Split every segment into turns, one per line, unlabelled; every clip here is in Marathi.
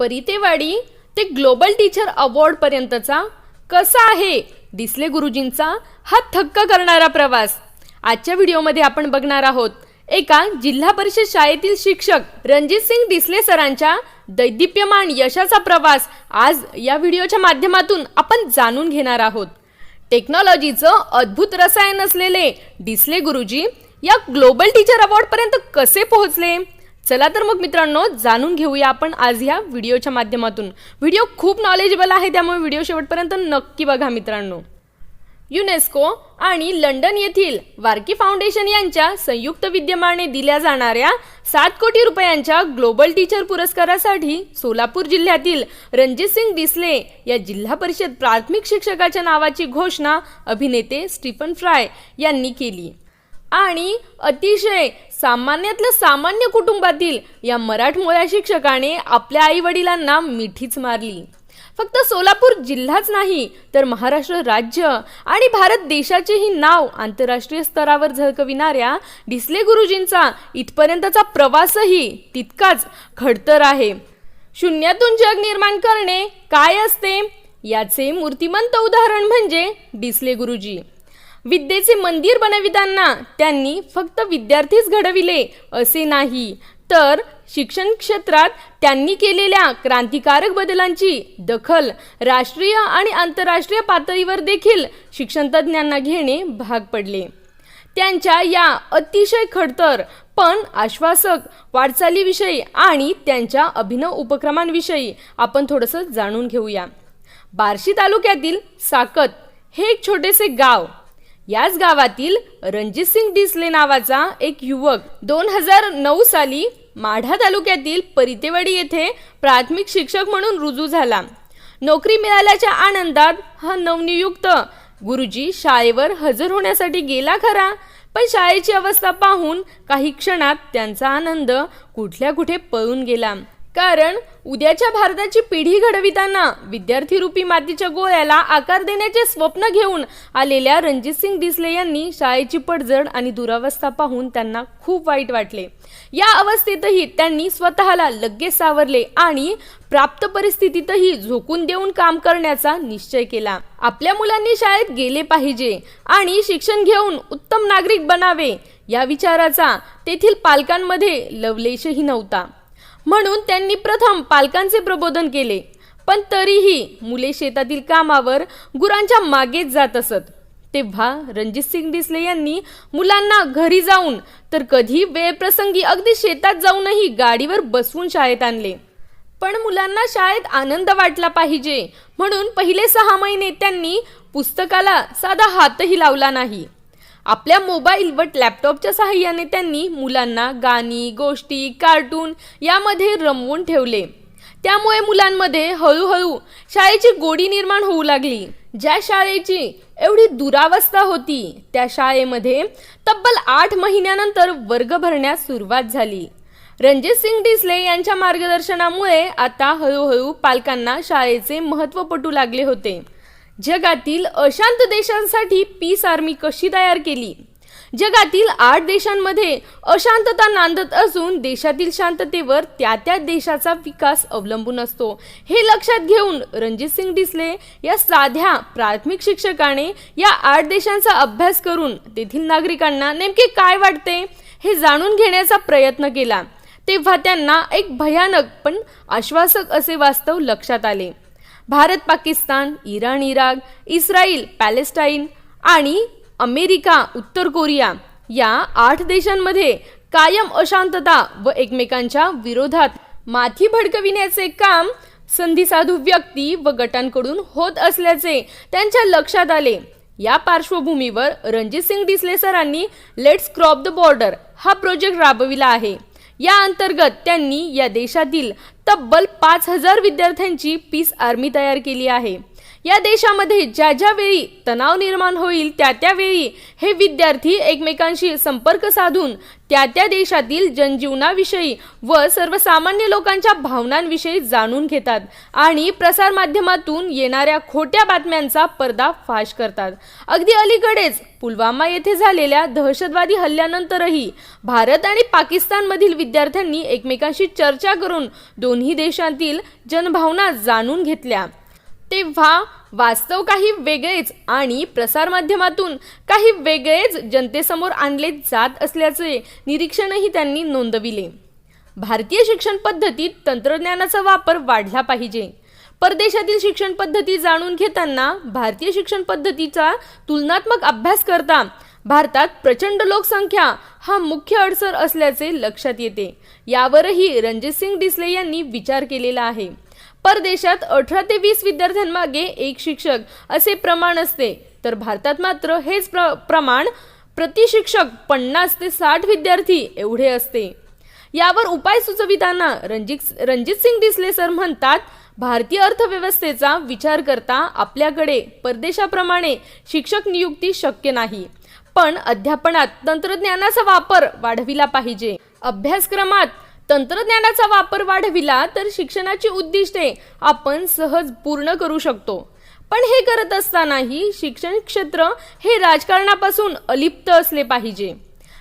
परितेवाडी ते ग्लोबल टीचर अवॉर्ड पर्यंतचा कसा आहे? डिसले गुरुजींचा हा थक्क करणारा प्रवास. आजच्या व्हिडिओमध्ये आपण बघणार आहोत एका जिल्हा परिषद शाळेतील शिक्षक रणजित सिंग डिसले सरांच्या दैदिप्यमान यशाचा प्रवास आज या व्हिडिओच्या माध्यमातून आपण जाणून घेणार आहोत. टेक्नॉलॉजीचं अद्भुत रसायन असलेले डिसले गुरुजी या ग्लोबल टीचर अवॉर्डपर्यंत कसे पोहोचले? चला तर मग मित्रांनो जाणून घेऊया आपण आज या व्हिडिओच्या माध्यमातून. व्हिडिओ खूप नॉलेजेबल आहे त्यामुळे व्हिडिओ शेवटपर्यंत नक्की बघा मित्रांनो. युनेस्को आणि लंडन येथील वार्की फाउंडेशन यांच्या संयुक्त विद्यमाने दिल्या जाणाऱ्या सात कोटी रुपयांच्या ग्लोबल टीचर पुरस्कारासाठी सोलापूर जिल्ह्यातील रणजित सिंग डिसले या जिल्हा परिषद प्राथमिक शिक्षकाच्या नावाची घोषणा अभिनेते स्टीफन फ्राय यांनी केली. आणि अतिशय सामान्यातल्या सामान्य कुटुंबातील या मराठमोळ्या शिक्षकाने आपल्या आई वडिलांना मिठीच मारली. फक्त सोलापूर जिल्हाच नाही तर महाराष्ट्र राज्य आणि भारत देशाचेही नाव आंतरराष्ट्रीय स्तरावर झळकविणाऱ्या डिसले गुरुजींचा इथपर्यंतचा प्रवासही तितकाच खडतर आहे. शून्यातून जग निर्माण करणे काय असते? याचे मूर्तिमंत उदाहरण म्हणजे डिसले गुरुजी. विद्येचे मंदिर बनविताना त्यांनी फक्त विद्यार्थीच घडविले असे नाही. तर शिक्षण क्षेत्रात त्यांनी केलेल्या क्रांतिकारक बदलांची दखल राष्ट्रीय आणि आंतरराष्ट्रीय पातळीवर देखील शिक्षणतज्ज्ञांना घेणे भाग पडले. त्यांच्या या अतिशय खडतर पण आश्वासक वाटचालीविषयी आणि त्यांच्या अभिनव उपक्रमांविषयी आपण थोडंसं जाणून घेऊया. बार्शी तालुक्यातील साकत हे एक छोटेसे गाव. याच गावातील रणजित सिंग डिसले नावाचा एक युवक दोन हजार नऊ साली माढा तालुक्यातील परितेवाडी येथे प्राथमिक शिक्षक म्हणून रुजू झाला. नोकरी मिळाल्याच्या आनंदात हा नवनियुक्त. गुरुजी शाळेवर हजर होण्यासाठी गेला खरा पण शाळेची अवस्था पाहून काही क्षणात त्यांचा आनंद कुठल्या कुठे पळून गेला. कारण उद्याच्या भारताची पिढी घडविताना विद्यार्थी रूपी मातीच्या गोळ्याला आकार देण्याचे स्वप्न घेऊन आलेल्या रणजित सिंग डिसले यांनी शाळेची पडझड आणि दुरावस्था पाहून त्यांना खूप वाईट वाटले. या अवस्थेतही त्यांनी स्वतःला लगेच सावरले आणि प्राप्त परिस्थितीतही झोकून देऊन काम करण्याचा निश्चय केला. आपल्या मुलांनी शाळेत गेले पाहिजे आणि शिक्षण घेऊन उत्तम नागरिक बनावे या विचाराचा तेथील पालकांमध्ये लवलेशही नव्हता. म्हणून त्यांनी प्रथम पालकांचे प्रबोधन केले. पण तरीही मुले शेतातील कामावर गुरांच्या मागेच जात असत. तेव्हा रणजित सिंग डिसले यांनी मुलांना घरी जाऊन तर कधी वेळप्रसंगी अगदी शेतात जाऊनही गाडीवर बसवून शाळेत आणले. पण मुलांना शाळेत आनंद वाटला पाहिजे म्हणून पहिले सहा महिने त्यांनी पुस्तकाला साधा हातही लावला नाही. आपल्या मोबाईल व लॅपटॉपच्या सहाय्याने त्यांनी मुलांना गाणी गोष्टी कार्टून यामध्ये रमवून ठेवले. त्यामुळे मुलांमध्ये हळूहळू शाळेची गोडी निर्माण होऊ लागली. ज्या शाळेची एवढी दुरावस्था होती त्या शाळेमध्ये तब्बल आठ महिन्यानंतर वर्ग भरण्यास सुरुवात झाली. रणजित सिंग डिसले यांच्या मार्गदर्शनामुळे आता हळूहळू पालकांना शाळेचे महत्त्व पटू लागले होते. जगातील अशांत देशांसाठी पीस आर्मी कशी तयार केली? जगातील आठ देशांमध्ये अशांतता नांदत असून देशातील शांततेवर त्या त्या देशाचा विकास अवलंबून असतो. हे लक्षात घेऊन रणजित सिंग डिसले या साध्या प्राथमिक शिक्षकाने या आठ देशांचा अभ्यास करून तेथील नागरिकांना नेमके काय वाटते? हे जाणून घेण्याचा प्रयत्न केला. तेव्हा त्यांना एक भयानक पण आश्वासक असे वास्तव लक्षात आले. Bharat Pakistan Iran Iraq Israel Palestine आणि अमेरिका उत्तर कोरिया या आठ देशांमध्ये कायम अशांतता व एकमेकांच्या विरोधात माथी भडकविण्याचे काम संधीसाधू व्यक्ती व गटांकडून होत असल्याचे त्यांच्या लक्षात आले. या पार्श्वभूमीवर रणजित सिंग डिसले सरांनी लेट्स क्रॉप द बॉर्डर हा प्रोजेक्ट राबविला आहे. या अंतर्गत त्यांनी या देशातील तब्बल पाच हजार विद्यार्थ्यांची पीस आर्मी तयार केली आहे. या देशामध्ये ज्या ज्या वेळी तणाव निर्माण होईल त्या त्यावेळी हे विद्यार्थी एकमेकांशी संपर्क साधून त्या त्या देशातील जनजीवनाविषयी व सर्वसामान्य लोकांच्या भावनांविषयी जाणून घेतात आणि प्रसारमाध्यमातून येणाऱ्या खोट्या बातम्यांचा पर्दा फाश करतात. अगदी अलीकडेच पुलवामा येथे झालेल्या दहशतवादी हल्ल्यानंतरही भारत आणि पाकिस्तानमधील विद्यार्थ्यांनी एकमेकांशी चर्चा करून दोन्ही देशांतील जनभावना जाणून घेतल्या. तेव्हा वास्तव काही वेगळेच आणि प्रसारमाध्यमातून काही वेगळेच जनतेसमोर आणले जात असल्याचे निरीक्षणही त्यांनी नोंदविले. भारतीय शिक्षण पद्धतीत तंत्रज्ञानाचा वापर वाढला पाहिजे. परदेशातील शिक्षण पद्धती जाणून घेताना भारतीय शिक्षण पद्धतीचा तुलनात्मक अभ्यास करता भारतात प्रचंड लोकसंख्या हा मुख्य अडसर असल्याचे लक्षात येते. यावरही रणजित सिंग डिसले यांनी विचार केलेला आहे. परदेशात अठरा ते वीस विद्यार्थ्यांमागे एक शिक्षक असे प्रमाण असते. तर भारतात मात्र हेच प्र प्रमाण प्रतिशिक्षक पन्नास ते साठ विद्यार्थी एवढे असते. यावर उपाय सुचविताना रणजित रणजित सिंग डिसले सर म्हणतात भारतीय अर्थव्यवस्थेचा विचार करता आपल्याकडे परदेशाप्रमाणे शिक्षक नियुक्ती शक्य नाही. पण अध्यापनात तंत्रज्ञानाचा वापर वाढविला पाहिजे. अभ्यासक्रमात तंत्रज्ञानाचा वापर वाढविला तर शिक्षणाची उद्दिष्टे आपण सहज पूर्ण करू शकतो. पण हे करत असतानाही शिक्षण क्षेत्र हे राजकारणापासून अलिप्त असले पाहिजे.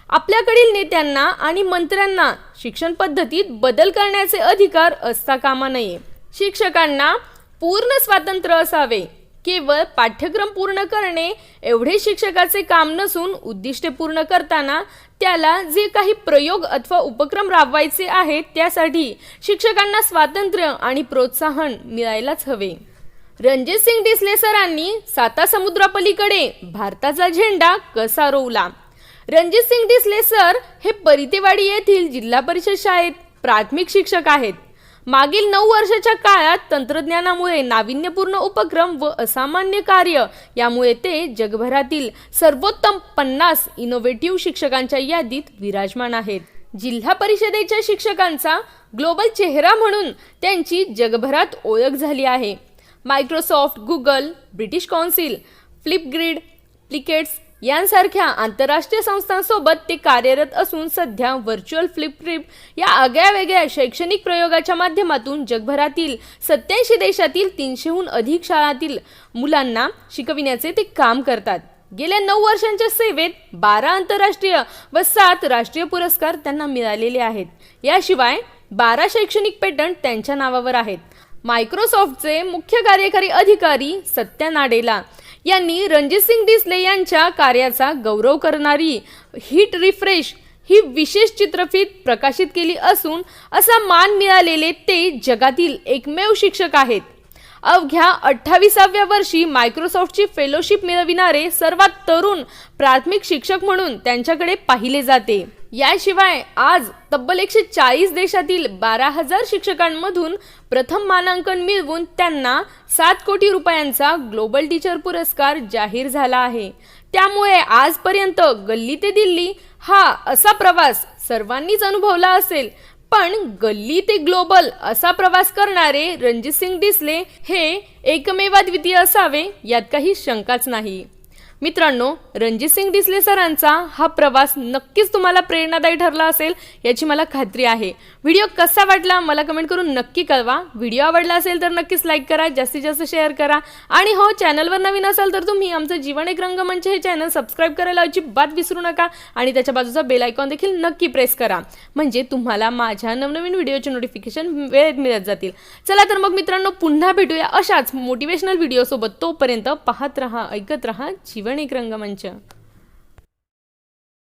आपल्याकडील नेत्यांना आणि मंत्र्यांना शिक्षण पद्धतीत बदल करण्याचे अधिकार असता कामा नये. शिक्षकांना पूर्ण स्वातंत्र्य असावे. केवळ पाठ्यक्रम पूर्ण करणे एवढे शिक्षकाचे काम नसून उद्दिष्टे पूर्ण करताना त्याला जे काही प्रयोग अथवा उपक्रम राबवायचे आहेत त्यासाठी शिक्षकांना स्वातंत्र्य आणि प्रोत्साहन मिळायलाच हवे. रणजित सिंग डिसले सरांनी साता समुद्रापलीकडे भारताचा झेंडा कसा रोवला? रणजित सिंग डिसले सर हे परितेवाडी येथील जिल्हा परिषद शाळेत प्राथमिक शिक्षक आहेत. मागील नऊ वर्षाच्या काळात तंत्रज्ञानामुळे नाविन्यपूर्ण उपक्रम व असामान्य कार्य यामुळे ते जगभरातील सर्वोत्तम पन्नास इनोव्हेटिव्ह शिक्षकांच्या यादीत विराजमान आहेत. जिल्हा परिषदेच्या शिक्षकांचा ग्लोबल चेहरा म्हणून त्यांची जगभरात ओळख झाली आहे. Microsoft Google British council Flipgrid Plickers यांसारख्या आंतरराष्ट्रीय संस्थांसोबत ते कार्यरत असून सध्या व्हर्च्युअल फ्लिपट्रिप या आगळ्या वेगळ्या शैक्षणिक प्रयोगाच्या माध्यमातून जगभरातील सत्याऐंशी देशातील तीनशेहून अधिक शाळातील मुलांना शिकविण्याचे ते काम करतात. गेल्या नऊ वर्षांच्या सेवेत बारा आंतरराष्ट्रीय व सात राष्ट्रीय पुरस्कार त्यांना मिळालेले आहेत. याशिवाय बारा शैक्षणिक पेटंट त्यांच्या नावावर आहेत. मायक्रोसॉफ्टचे मुख्य कार्यकारी अधिकारी सत्या नाडेला यांनी रणजित सिंग डिसले यांच्या कार्याचा गौरव करणारी हिट रिफ्रेश ही विशेष चित्रफित प्रकाशित केली असून असा मान मिळालेले ते जगातील एकमेव शिक्षक आहेत. अवघ्या अठ्ठावीसाव्या वर्षी मायक्रोसॉफ्टची फेलोशिप मिळविणारे सर्वात तरुण प्राथमिक शिक्षक म्हणून त्यांच्याकडे पाहिले जाते. याशिवाय आज तब्बल एकशे चाळीस देशातील बारा हजार शिक्षकांमधून प्रथम मानांकन मिळवून त्यांना सात कोटी रुपयांचा ग्लोबल टीचर पुरस्कार जाहीर झाला आहे. त्यामुळे आजपर्यंत गल्ली ते दिल्ली हा असा प्रवास सर्वांनीच अनुभवला असेल. पण गल्ली ते ग्लोबल असा प्रवास करणारे रणजित सिंग डिसले हे एकमेवाद्वितीय असावे यात काही शंकाच नाही. मित्रांनो रणजित सिंग डिसले सरांचा हा प्रवास नक्कीच तुम्हाला प्रेरणादायी ठरला असेल याची मला खात्री आहे. व्हिडिओ कसा वाटला मला कमेंट करून नक्की कळवा. व्हिडिओ आवडला असेल तर नक्कीच लाईक करा जास्तीत जास्त शेअर करा. आणि हो चॅनलवर नवीन असाल तर तुम्ही आमचं जीवन एक रंगमंच हे चॅनल सबस्क्राईब करायला अजिबात विसरू नका. आणि त्याच्या बाजूचा बेल आयकॉन देखील नक्की प्रेस करा. म्हणजे तुम्हाला माझ्या नवनवीन व्हिडिओचे नोटिफिकेशन वेळेत मिळत जातील. चला तर मग मित्रांनो पुन्हा भेटूया अशाच मोटिवेशनल व्हिडिओसोबत तोपर्यंत पाहत रहा ऐकत रहा जीवन एक रंगमंच